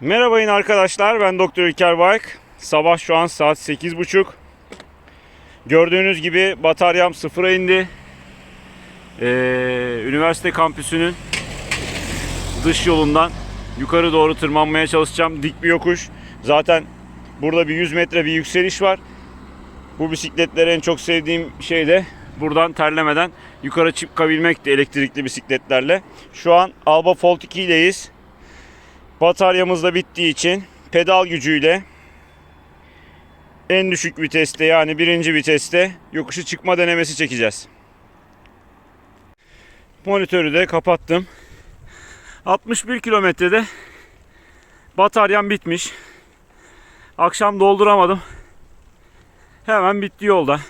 Merhaba yine arkadaşlar. Ben Doktor İlker Bayk. Sabah şu an saat 8.30. Gördüğünüz gibi bataryam sıfıra indi. Ee, üniversite kampüsünün dış yolundan yukarı doğru tırmanmaya çalışacağım. Dik bir yokuş. Zaten burada bir 100 metre bir yükseliş var. Bu bisikletleri en çok sevdiğim şey de buradan terlemeden yukarı çıkabilmekti elektrikli bisikletlerle. Şu an Alba Fold 2 ileyiz. Bataryamız da bittiği için pedal gücüyle en düşük viteste yani birinci viteste yokuşu çıkma denemesi çekeceğiz. Monitörü de kapattım. 61 kilometrede bataryam bitmiş. Akşam dolduramadım. Hemen bitti yolda.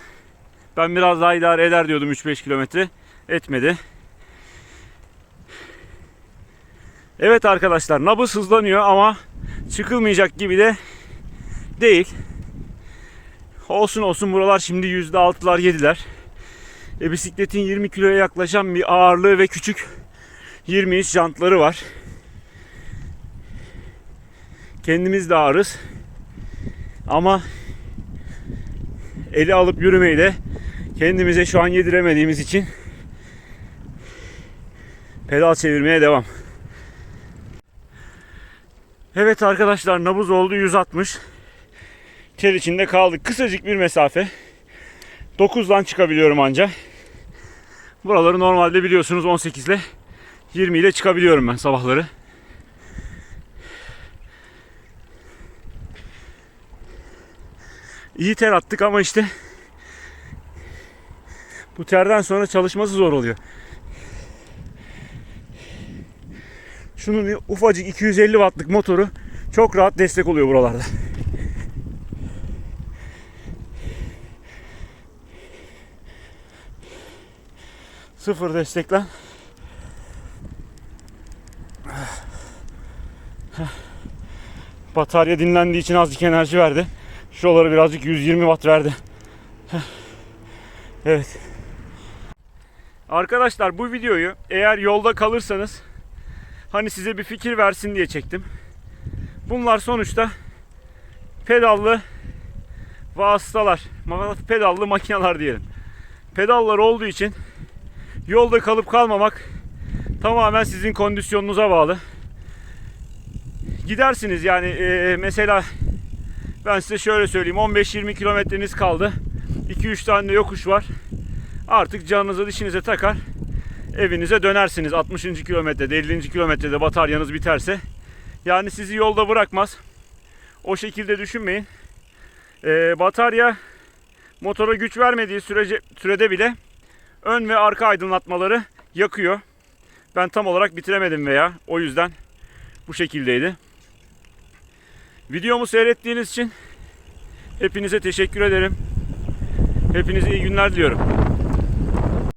Ben biraz daha idare eder diyordum 3-5 kilometre. Etmedi. Evet arkadaşlar nabız hızlanıyor ama çıkılmayacak gibi de değil. Olsun olsun buralar şimdi %6'lar 7'ler. E, bisikletin 20 kiloya yaklaşan bir ağırlığı ve küçük 20 inç jantları var. Kendimiz de ağırız. Ama eli alıp yürümeyi de kendimize şu an yediremediğimiz için pedal çevirmeye devam. Evet arkadaşlar nabız oldu 160. Ter içinde kaldık. Kısacık bir mesafe. 9'dan çıkabiliyorum anca. Buraları normalde biliyorsunuz 18 ile 20 ile çıkabiliyorum ben sabahları. İyi ter attık ama işte bu terden sonra çalışması zor oluyor. Şunun ufacık 250 wattlık motoru çok rahat destek oluyor buralarda. Sıfır desteklen. Batarya dinlendiği için azıcık enerji verdi. Şuraları birazcık 120 watt verdi. Evet. Arkadaşlar bu videoyu eğer yolda kalırsanız hani size bir fikir versin diye çektim. Bunlar sonuçta pedallı vasıtalar, pedallı makineler diyelim. Pedallar olduğu için yolda kalıp kalmamak tamamen sizin kondisyonunuza bağlı. Gidersiniz yani e, mesela ben size şöyle söyleyeyim 15-20 kilometreniz kaldı. 2-3 tane yokuş var. Artık canınızı dişinize takar evinize dönersiniz 60. kilometrede 50. kilometrede bataryanız biterse. Yani sizi yolda bırakmaz. O şekilde düşünmeyin. Ee, batarya motora güç vermediği sürece, sürede bile ön ve arka aydınlatmaları yakıyor. Ben tam olarak bitiremedim veya o yüzden bu şekildeydi. Videomu seyrettiğiniz için hepinize teşekkür ederim. Hepinize iyi günler diliyorum.